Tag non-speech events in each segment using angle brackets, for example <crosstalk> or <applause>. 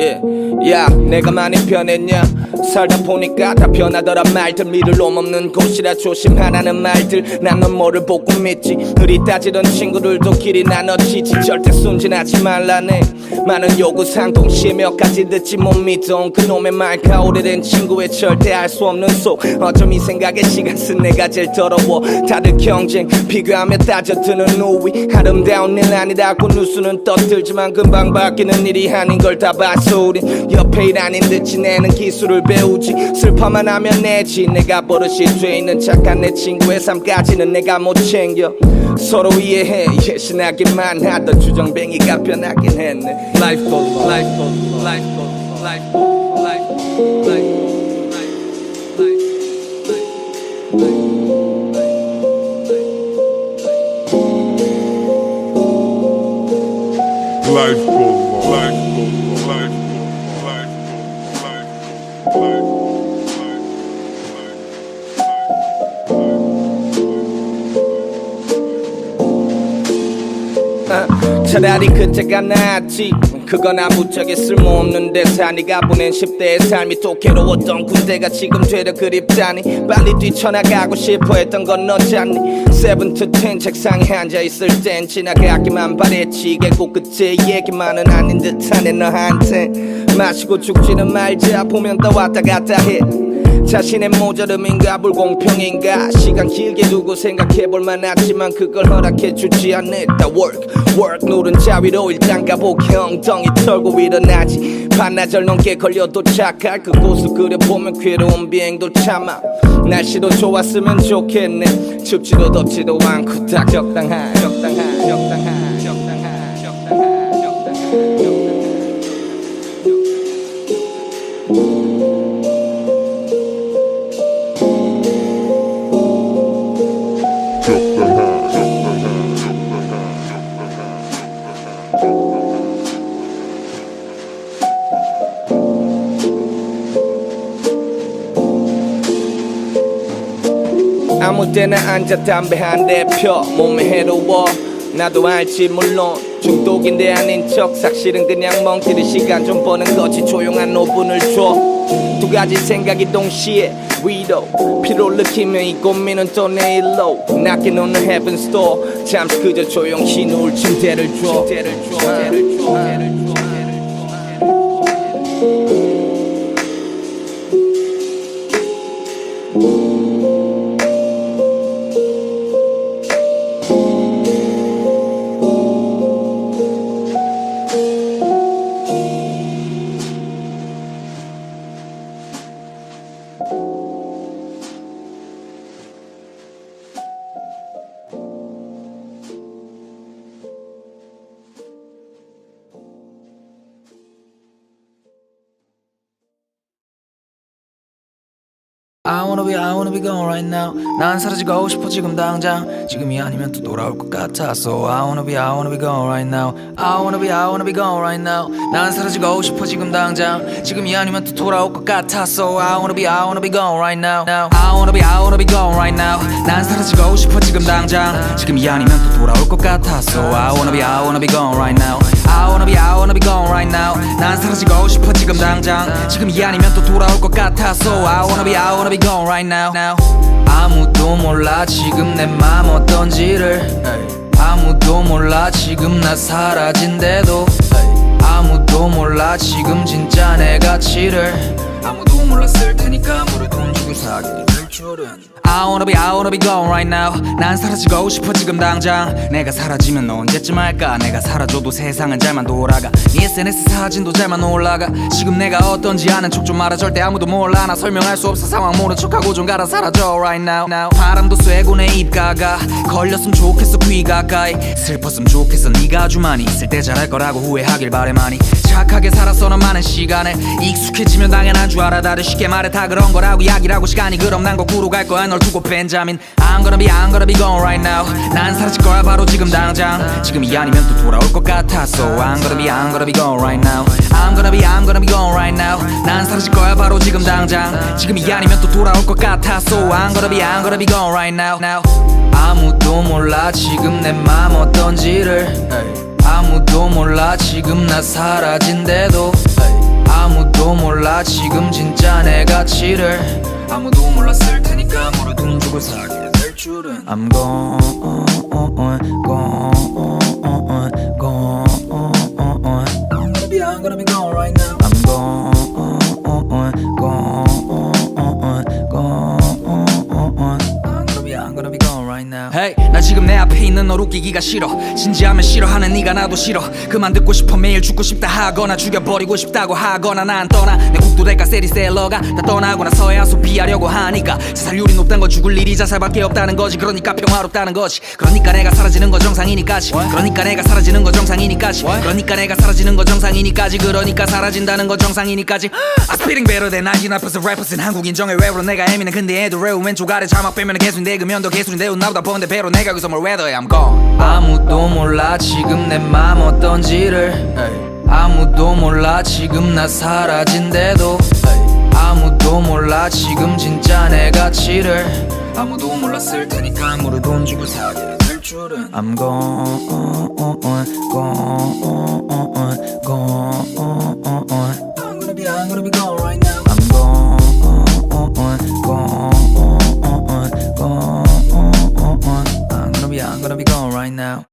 yeah. 야 내가 많이 변했냐? 살다 보니까 다 변하더라. 말들 미를 놈 없는 곳이라 조심하라는 말들. 난 넌 뭐를 보고 믿지? 의리 따지던 친구들도 길이 나눠지지. 절대 순진하지 말라네 많은 요구사항 동시에 몇 가지 듣지 못 믿어 그놈의 말과 오래된 친구의 절대 알 수 없는 속. 어쩜 이 생각에 시간 쓴 내가 제일 더러워. 다들 경쟁 비교하며 따져드는 우위. 아름다운 일 아니라고 누수는 떠들지만 금방 바뀌는 일이 아닌 걸 다 봤어 우린. 옆에 일 아닌 듯 지내는 기술을 배우지. 슬퍼만 하면 내지. 내가 버릇이 돼 있는 착한 내 친구의 삶까지는 내가 못 챙겨 서로 이해해 예신하기만 하던 주정뱅이가 변하긴 했네 Life goes life goes life goes life goes life life Life goes on. Life goes on. 차라리 그때가 낫지. 그건 아무짝에 쓸모없는 대사 네가 보낸 10대의 삶이 또 괴로웠던 군대가 지금 되려 그립다니. 빨리 뛰쳐나가고 싶어 했던 건 너잖니. 세븐트 텐 책상에 앉아있을 땐 지나가기만 바랬지. 꼭 그때 얘기만은 아닌 듯하네 너한테. 마시고 죽지는 말자. 보면 또 왔다 갔다 해 자신의 모자름인가 불공평인가? 시간 길게 두고 생각해볼 만하지만 그걸 허락해 주지 않았다 work work 누른 자위로 일단 가보기 엉덩이 털고 일어나지. 반나절 넘게 걸려 도착할 그곳을 그려보면 괴로운 비행도 참아. 날씨도 좋았으면 좋겠네. 춥지도 덥지도 않고 딱 적당한 적당한 적당한 때나 앉아 담배 한 대 펴. 몸에 해로워. 나도 알지 물론. 중독인데 아닌 척. 사실은 그냥 멍때리 시간 좀 버는 거지. 조용한 5분을 줘. 두 가지 생각이 동시에 위로. 피로를 느끼며 이 고민은 또 내일로. 낮게 노는 heaven store. 잠시 그저 조용히 누울 침대를 줘. 침대를 줘. 침대를 줘. 침대를 줘 I wanna be, I wanna be gone right now. 난 사라지고 싶어 지금 당장. 지금이 아니면 또 돌아올 것 같아. So I wanna be, I wanna be gone right now. I wanna be, I wanna be gone right now. 난 사라지고 싶어 지금 당장. 지금이 아니면 또 돌아올 것 같아. So I wanna be, I wanna be gone right now. I wanna be, I wanna be gone right now. 난 사라지고 싶어 지금 당장. 지금이 아니면 또 돌아올 것 같아. So I wanna be, I wanna be gone right now. I wanna be, I wanna be gone right now. 난 사라지고 싶어 지금 당장. 지금이 아니면 또 돌아올 것 같아. So I wanna be, I wanna be gone right now. 아무도 몰라 지금 내 맘 어떤지를. 아무도 몰라 지금 나 사라진대도. 아무도 몰라 지금 진짜 내 가치를. 아무도 몰랐을 테니까 물을 돈 주고 될 줄은. I wanna be, I wanna be gone right now. 난 사라지고 싶어 지금 당장. 내가 사라지면 너 언제쯤 할까? 내가 사라져도 세상은 잘만 돌아가. 네 SNS 사진도 잘만 올라가. 지금 내가 어떤지 아는 척 좀 말아. 절대 아무도 몰라. 나 설명할 수 없어 상황 모른 척하고 좀 가라 사라져 right now. now. 바람도 쐬고 내 입가가 걸렸으면 좋겠어 귀 가까이. 슬펐으면 좋겠어 네가 아주 많이 있을 때 잘할 거라고 후회하길 바래 많이. 착하게 살았어 넌 많은 시간에 익숙해지면 당연한 줄 알아 다들 쉽게 말해 다 그런 거라고 약이라고 시간이 그럼 난 거꾸로 갈 거야 널 두고 벤자민 I'm gonna be I'm gonna be gone right now 난 사라질 거야 바로 지금 당장 지금이 아니면 또 돌아올 것 같아 So I'm gonna be I'm gonna be gone right now I'm gonna be I'm gonna be gone right now 난 사라질 거야 바로 지금 당장 지금이 아니면 또 돌아올 것 같아 So I'm gonna be I'm gonna be gone right now, now. 아무도 몰라 지금 내 맘 어떤지를 아무도 몰라 지금 나 사라진대도 아무도 몰라 지금 진짜 내 가치를 아무도 몰랐을 테니까 모르든 죽을 살게 될 줄은 I'm gone gone gone gone I'm gonna be gone right now I'm gone gone gone I'm gonna be I'm gonna be gone right now Hey 나 지금 내 앞에 있는 널 웃기기가 싫어. 진지하면 싫어하는 네가 나도 싫어. 그만 듣고 싶어. 매일 죽고 싶다 하거나 죽여버리고 싶다고 하거나 난 떠나. 내 국도 대가 세리셀러가 다 떠나고 나서야 소비하려고 하니까. 자살률이 높단 건 죽을 일이 자살밖에 없다는 거지. 그러니까 평화롭다는 거지. 그러니까 내가 사라지는 거 정상이니까지. 그러니까 내가 사라지는 거 정상이니까지. 그러니까 내가 사라지는 거 정상이니까지. 그러니까 사라진다는 거 정상이니까지. I spitting better than 99% rappers in 한국 인 정의 랩으로 내가 애미는 근데 애도 랩 왼쪽 아래 자막 빼면 개수인데 그면 더 개수인데 나보다 버는데 배로 내가 여기서 뭘 weather I'm gone. 아무도 몰라 지금 내 맘 어떤지를. 아무도 몰라 지금 나 사라진대도. 아무도 몰라 지금 진짜 내 가치를. 아무도 몰랐을 테니까 모르돈 주고 사게 될 줄은. I'm gone gone gone gone. I'm gonna be I'm gonna be gone right now now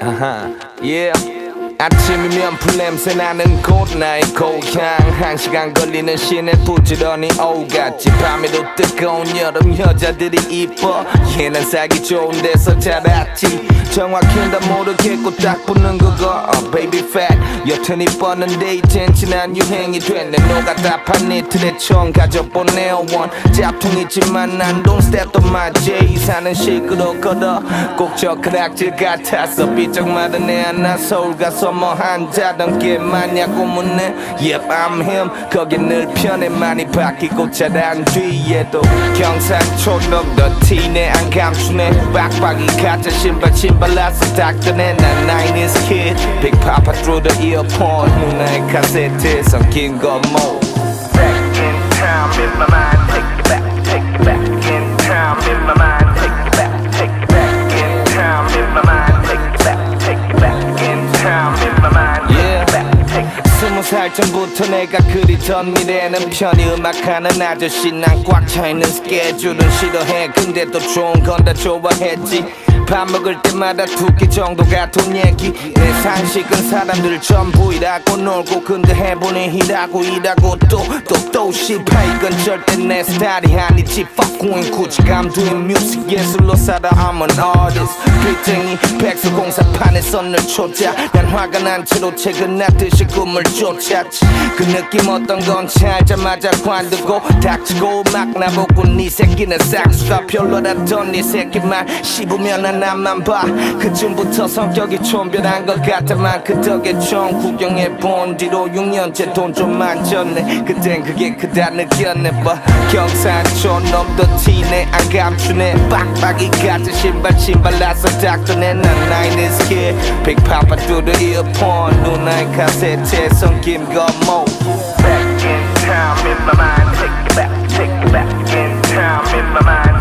아하, yeah. 아침이면 풀냄새 나는 곳 나의 고향 한 시간 걸리는 시내 부지런히 오갔지. 밤에도 뜨거운 여름 여자들이 이뻐. 얘는 살기 좋은 데서 자랐지 정확히 다 모르겠고 딱 붙는 그거. 어, baby fat. 여튼 이뻤는데 이젠 지난 유행이 됐네. 노가다판 니틀에 총 가져본 네오원 짭퉁이지만 난 don't step on my J. 사는 식으로 걸어 꼭저 크락질 같았어. 삐쩍 마른 애 하나 서울 가서 뭐 한자던 게 맞냐고 묻네. Yep I'm him. 거긴 늘 편해. 많이 바뀌고 자란 뒤에도 경산초록 더 티내 안 감추네. 빡빡이 가짜 신발 신발라서 닦더네 난 90s kid Big Papa through the earphone 누나의 카세트에 섞인 거뭐 Back in time in my mind Take it back, take it back In time in my mind Take it back, take it back In time in my mind Take it back, take it back In time in my mind Take it back, take it back 스무 살 전부터 내가 그리던 미래는 편히 음악하는 아저씨 난 꽉 차있는 스케줄은 싫어해 근데 또 좋은 건 다 좋아했지 밥 먹을 때마다 두끼 정도가 돈 얘기. 내 상식은 사람들 전부 일하고 놀고 근데 해보니 일하고 일하고 또또또 씨파 이건 절대 내 스타일이 아니지. Fuck going 굳이 I'm doing music 예술로 살아 I'm an artist. 빌쟁이 백수공사판에서 늘 초자. 난 화가 난 채로 책은 났듯이 꿈을 쫓았지. 그 느낌 어떤 건지 알자마자 관두고 닥치고 막 나보고 네 새끼는 싹수가 별로라던 네 새끼만 씹으면 난 나만 봐 그쯤부터 성격이 촌별한 것 같다만 그 덕에 좀 구경해 본 뒤로 6년째 돈 좀 만졌네. 그땐 그게 크다 느꼈네. 봐 경산촌 놈도 티내 안 감추네. 빡빡이 같은 신발 신발라서 닦더네 난 90s kid Big Papa through the earphone 누나의 카세트에 섞인 거뭐. Back in time in my mind. Take it back, take it back In time in my mind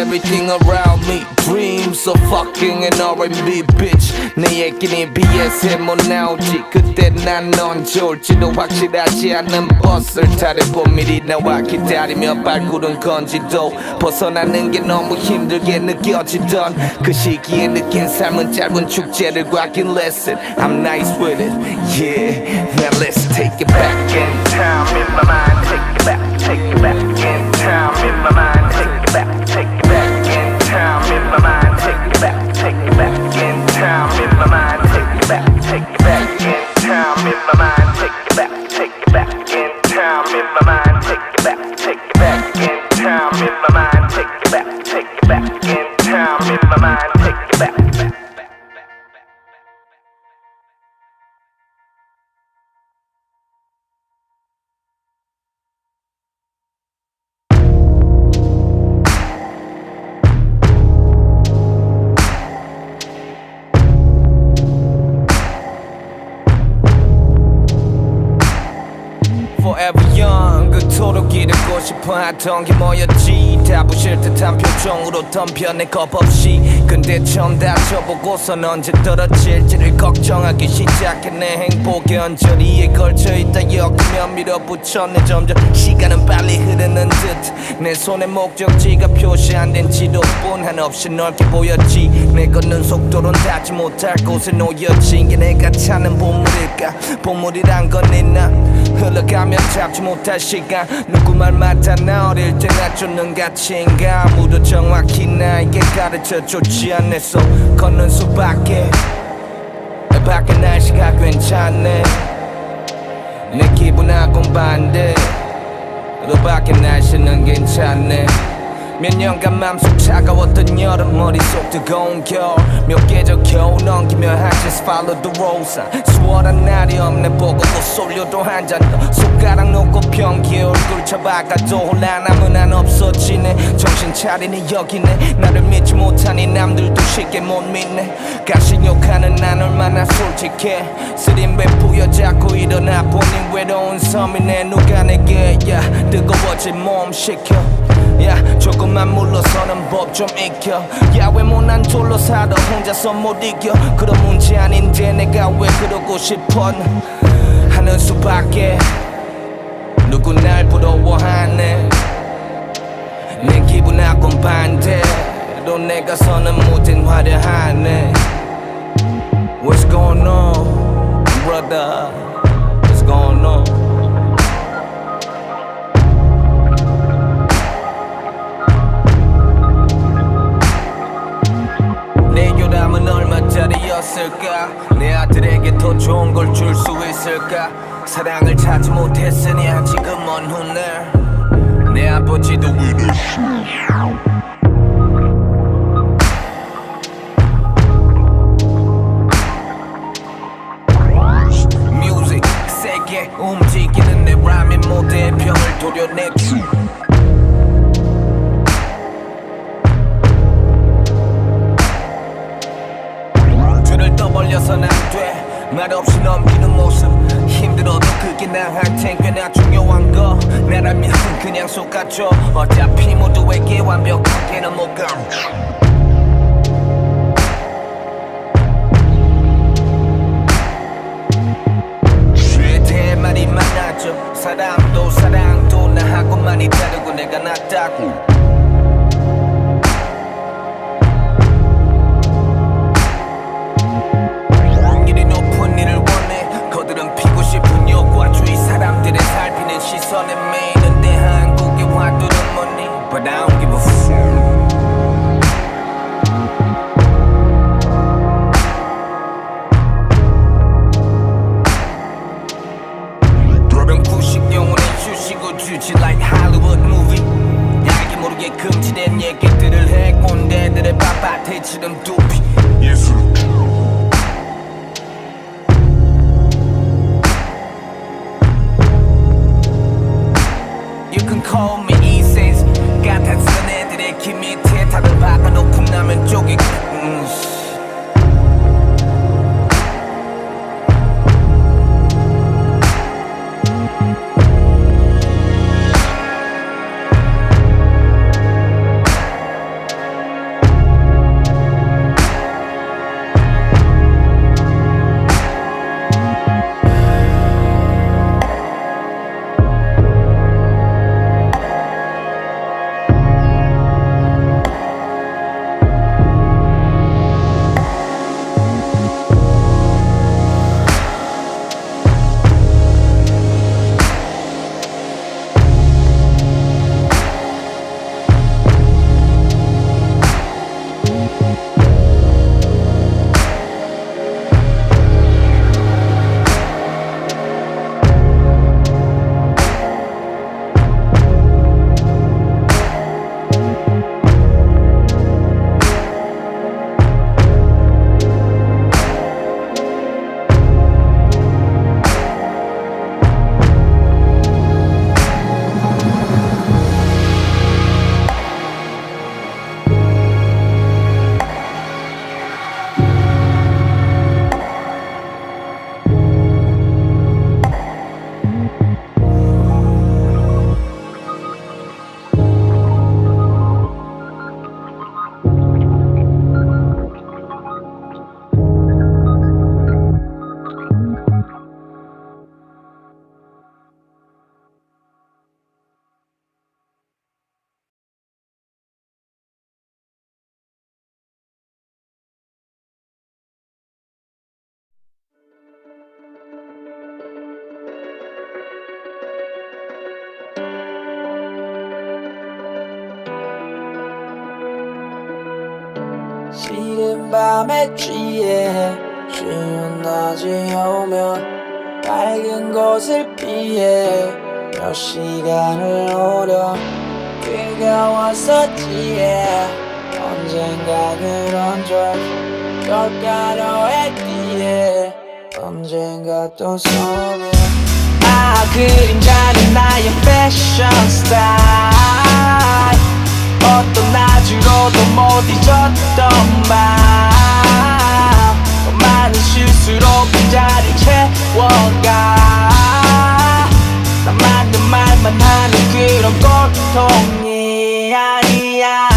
everything around me. Dreams of fucking an R&B bitch. 내 얘기는 BS에 못 나오지. 그때 난 언제 올지도 확실하지 않은 버스를 타려고 미리 나와 기다리며 발구른 건지도 벗어나는 게 너무 힘들게 느껴지던 그 시기에 느낀 삶은 짧은 축제를 과긴 lesson. I'm nice with it, yeah. Now let's take it back in time in my mind. Take it back, take it back in time in my mind. Take it back, take it back time in my mind. Take it back, take it back in time in my mind. Take it back, take it back in 봐던 게 뭐였지? 다 부실 듯한 표정으로 덤벼 내 겁 없이. 근데 처음 다쳐보고선 언제 떨어질지를 걱정하기 시작해 내 행복의 언저리에 걸쳐있다 엮으면 밀어붙였네 점점 시간은 빨리 흐르는 듯. 내 손에 목적지가 표시 안 된 지도뿐 한없이 넓게 보였지. 내 걷는 속도론 닿지 못할 곳에 놓여진 게 내가 찾는 보물일까? 보물이란 건 있나? 흘러가면 잡지 못할 시간. 누구 말 마다 나 어릴 때나 쫓는 가치인가? 아무도 정확히 나에게 가르쳐 줬지 않았어. 걷는 수밖에. 밖에 날씨가 괜찮네. 내 기분하고는 반대. 너 밖에 날씨는 괜찮네 몇 년간 맘속 차가웠던 여름 머릿속 뜨거운 겨울. 몇 계절 겨우 넘기며 I just follow the rules. 수월한 날이 없네 보고 또 쏠려도 한 잔 더. 손가락 놓고 변기에 얼굴 쳐박아도 혼란함은 안 없어지네. 정신 차리니 여기네. 나를 믿지 못하니 남들도 쉽게 못 믿네. 가식욕하는 난 얼마나 솔직해. 쓰림배 부여잡고 일어나 보니 외로운 섬이네. 누가 내게 야 뜨거워진 몸 식혀 야 조금만 물러서는 법 좀 익혀. 야 왜 못난 돌로 살아 혼자서 못 이겨. 그런 문제 아닌데 내가 왜 그러고 싶어? 하는 수밖에. 누구 날 부러워하네. 내 기분하고는 반대로 내가 서는 무딘 화려하네. What's going on brother 얼마짜리였을까? 내 아들에게 더 좋은 걸 줄 수 있을까? 사랑을 찾지 못했으니 아직은 먼 훗날 내 아버지도 세게 움직이는 내 라면 모델 병을 도려내 뒤 넘기는 모습. 힘들어도 그게 나한텐 꽤나 중요한 거. 나라면 그냥 속아줘. 어차피 모두에게 완벽하게는 못가. 죄대 말이 많아져. 사람도 사랑도 나하고 많이 다르고 내가 낫다고 금지된 얘기들을 해. 꼰대들의 빳빳해. 지름 두피. 예술 시간을 오려 뜨거웠었지에 언젠가 그런 적 결가로에 뒤에 언젠가 또 서면 아 그림자는 나의 패션 스타일 어떤 낮으로도 못 잊었던 밤 많은 실수로 빈자리 채워가. 나 맞는 말 만 하는 그런 고통이 아니야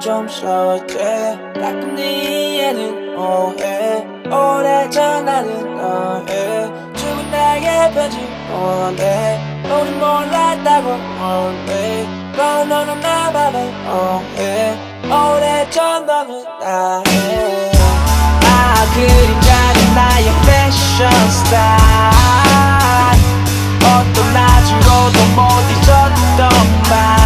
좀 서툴 가끔 네 이해는 오해? 오래전 나는 너의 죽은 나의 편지 원해 우린 몰랐다고 원해 넌 너는 나 밤에 오해? 오래전 너는 나의 아 그림자는 나의 패션 스타일. 어떤 낮으로도 못 잊었던 밤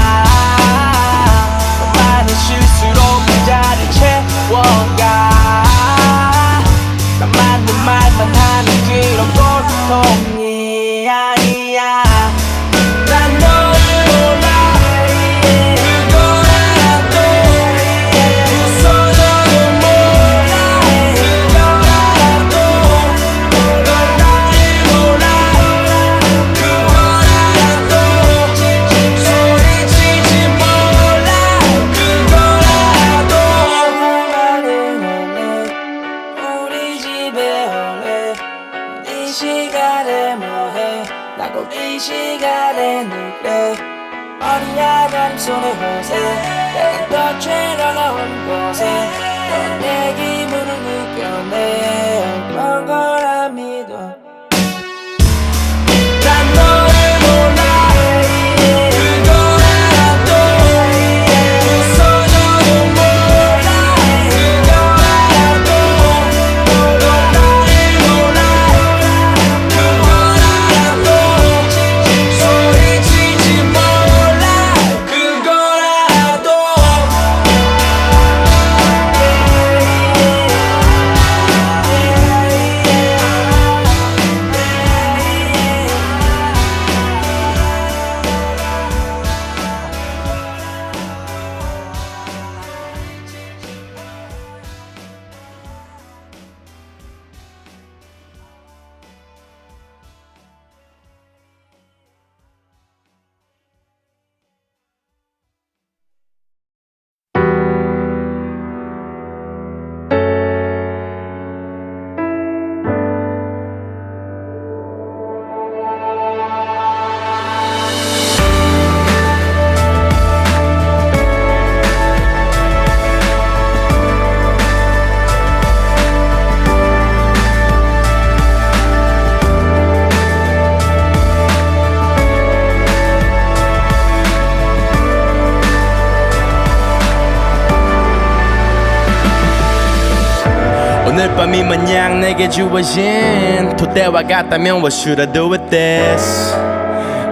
오늘 밤이 마냥 내게 주어진 토대와 같다면 What should I do with this?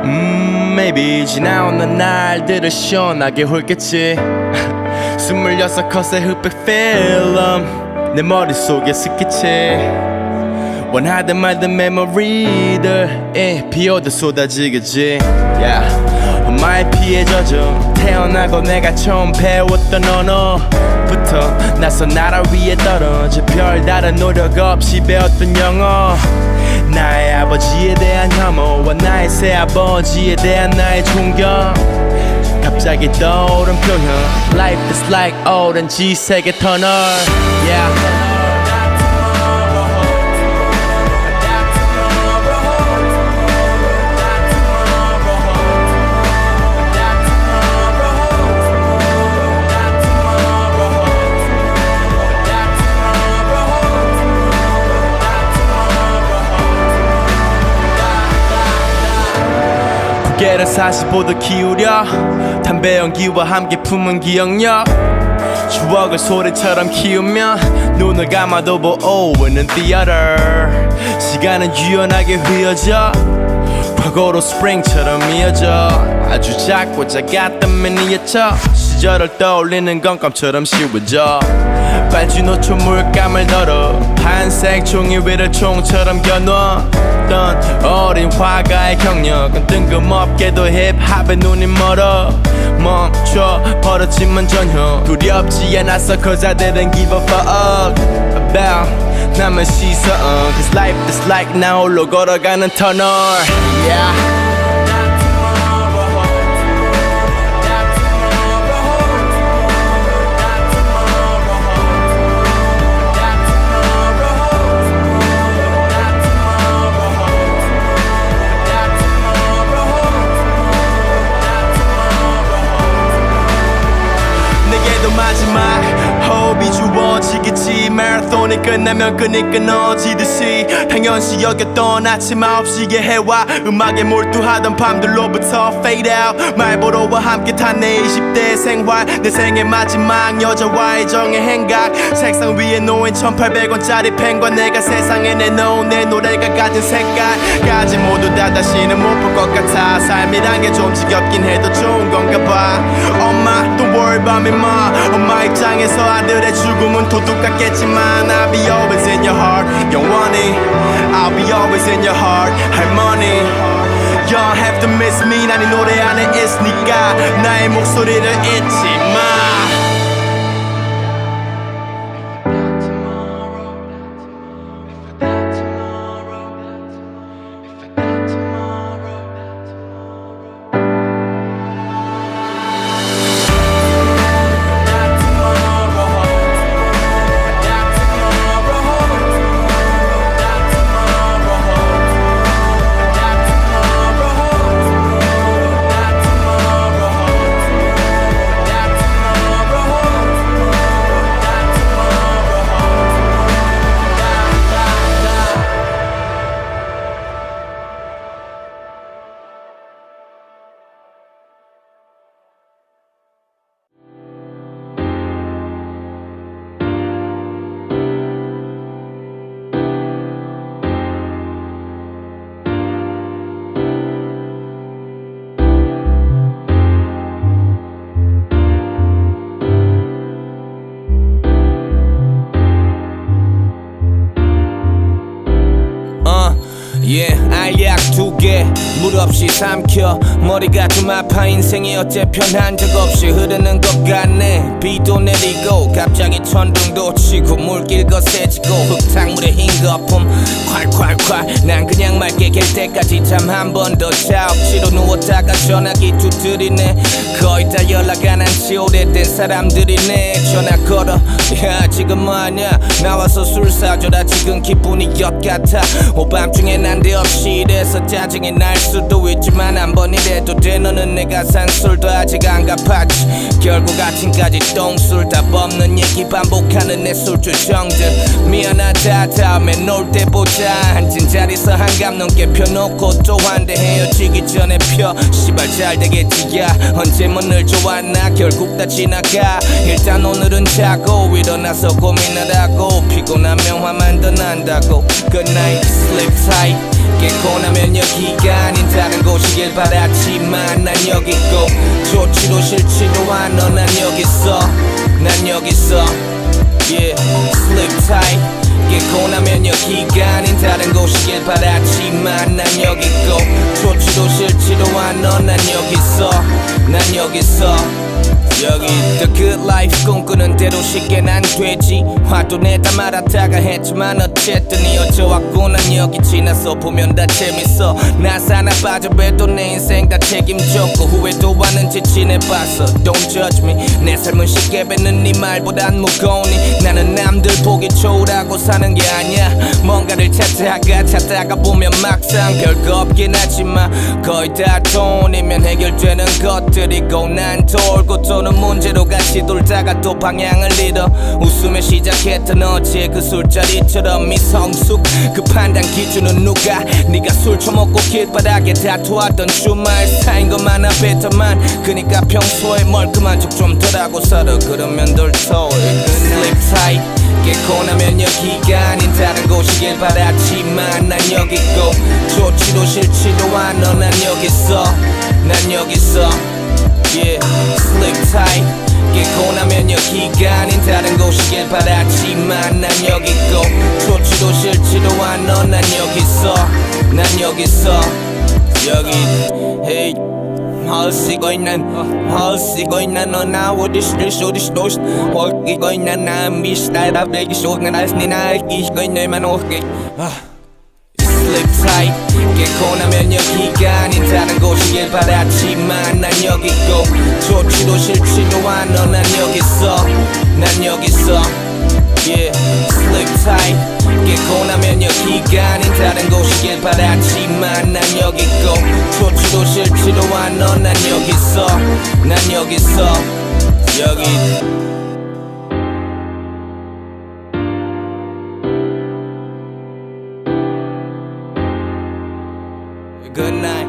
음 maybe 지나오는 날들을 시원하게 훑겠지. <laughs> 스물여섯 컷의 흑백 필름 내 머릿속에 스케치. 원하든 말든 메모리들 예, 비오듯 쏟아지겠지. Yeah. 엄마의 피에 젖어 태어나고 내가 처음 배웠던 언어 부터 나서 나라 위에 떨어져 별다른 노력 없이 배웠던 영어. 나의 아버지에 대한 혐오와 나의 새아버지에 대한 나의 존경. 갑자기 떠오른 표현 Life is like 오렌지 색의 터널. Yeah. 고개를 45도 기울여 담배 연기와 함께 품은 기억력. 추억을 소리처럼 키우면 눈을 감아도 보이는 theater. 시간은 유연하게 휘어져 과거로 스프링처럼 이어져. 아주 작고 작았던 미니어처 시절을 떠올리는 건 껌처럼 쉬워져 빨주 노초 물감을 널어 한색 종이 위를 총처럼 겨누었던 어린 화가의 경력은 뜬금없게도 힙합에 눈이 멀어 멈춰 버렸지만 전혀 두렵지 않았어 Cause I didn't give a fuck about 남의 시선 Cause life is like 나 홀로 걸어가는 터널 yeah. 마라톤이 끝나면 끈이 끊어지듯이 당연시 여겼던 아침 9시의 해와 음악에 몰두하던 밤들로부터 fade out. 말보로와 함께 탄 내 20대 생활 내 생의 마지막 여자와의 정의 행각. 책상 위에 놓인 1800원짜리 펜과 내가 세상에 내놓은 내 노래가 가진 색깔까지 모두 다 다시는 못 볼 것 같아. 삶이란 게 좀 지겹긴 해도 좋은 건가 봐. 엄마 don't worry about me ma. 엄마 입장에서 아들의 죽음은 도둑 같겠지만 I'll be always in your heart 영원히 I'll be always in your heart 할머니 You don't have to miss me 난 이 노래 안에 있으니까 나의 목소리를 잊지 마 알약 두 개, 물 없이 삼켜. 머리가 좀 아파, 인생이 어째 편한 적 없이 흐르는 것 같네. 비도 내리고, 갑자기 천둥도 치고, 물길 거세지고, 흙탕물에 흰 거품, 콸콸콸. 난 그냥 맑게 갤 때까지 잠 한 번 더 자. 억지로 누웠다가 전화기 두드리네. 거의 다 연락 안 한지 오래된 사람들이네. 전화 걸어, 야, 지금 뭐하냐? 나와서 술 사줘라, 지금 기분이 엿 같아. 오밤중에 난데없이 이래서 짜증이 날 수도 있지만 한 번이라도 돼 너는 내가 산 술도 아직 안 갚았지. 결국 아침까지 똥술 답 없는 얘기 반복하는 내 술주 정들. 미안하다 다음에 놀 때 보자. 앉은 자리서 한갑 넘게 펴놓고 또 한대 헤어지기 전에 펴. 시발 잘 되겠지 야. 언제 문을 좋았나? 결국 다 지나가. 일단 오늘은 자고 일어나서 고민을 하고. 피곤하면 화만 더 난다고. Good night sleep tight 깨고 나면 여기가 아닌 다른 곳이길 바랐지만 난 여기 있고 좋지도 싫지도 않아. 난 여기 있어. 난 여기 있어. Yeah sleep tight. 깨고 나면 여기가 아닌 다른 곳이길 바랐지만 난 여기 있고 좋지도 싫지도 않아. 난 여기 있어. 난 여기 있어 여기 The good life. 꿈꾸는 대로 쉽게 난 되지. 화도 내다 말았다가 했지만 어쨌든 이어져왔고 난 여기 지나서 보면 다 재밌어. 나 사나 빠져봬도 내 인생 다 책임졌고 후회도 하는지 지내봤어. Don't judge me. 내 삶은 쉽게 뱉는 네 말보단 무거우니. 나는 남들 보기 좋으라고 사는 게 아니야. 뭔가를 찾다가 찾다가 보면 막상 별거 없긴 하지만 거의 다 돈이면 해결되는 것들이고 난 돌고 도는 너는 문제로 같이 돌다가 또 방향을 잃어 웃으며 시작했던 어제 그 술자리처럼 미성숙 그 판단 기준은 누가? 네가 술 처먹고 길바닥에 다투었던 주말 사인 것만 앞에더만 그니까 평소에 멀끔한 척 좀 덜하고 살아 그러면 덜 터해 Sleep tight. 깨고 나면 여기가 아닌 다른 곳이길 바랐지만 난 여기 있고 좋지도 싫지도 않아. 난 여기 있어. 난 여기 있어 Yeah, sleep tight 깨고 나면 여기가 아닌 다른 곳이길 바랐지만 난 여기 있고 좋지도 싫지도 않아. 난 여기 있어. 난 여기 있어. 여기 hey 헐 쓰고 있는 헐 쓰고 있는 너나 어디 시들 쇼디 쇼디 헐 끼고 있는 나 미스타이다 베기 쇼는 알스니 나 끼고 있는 만 오케이 Sleep tight 나면 여기가 아닌 다른 곳이길 바랐지만 난 여기 있고 좋지도 싫지도 않아. 난 여기 있어 난 여기 있어 Yeah, sleep tight 나면 여기가 아닌 다른 곳이길 바랐지만 난 여기 있고 좋지도 싫지도 않아. 난 여기 있어 난 여기 있어 여기 Good night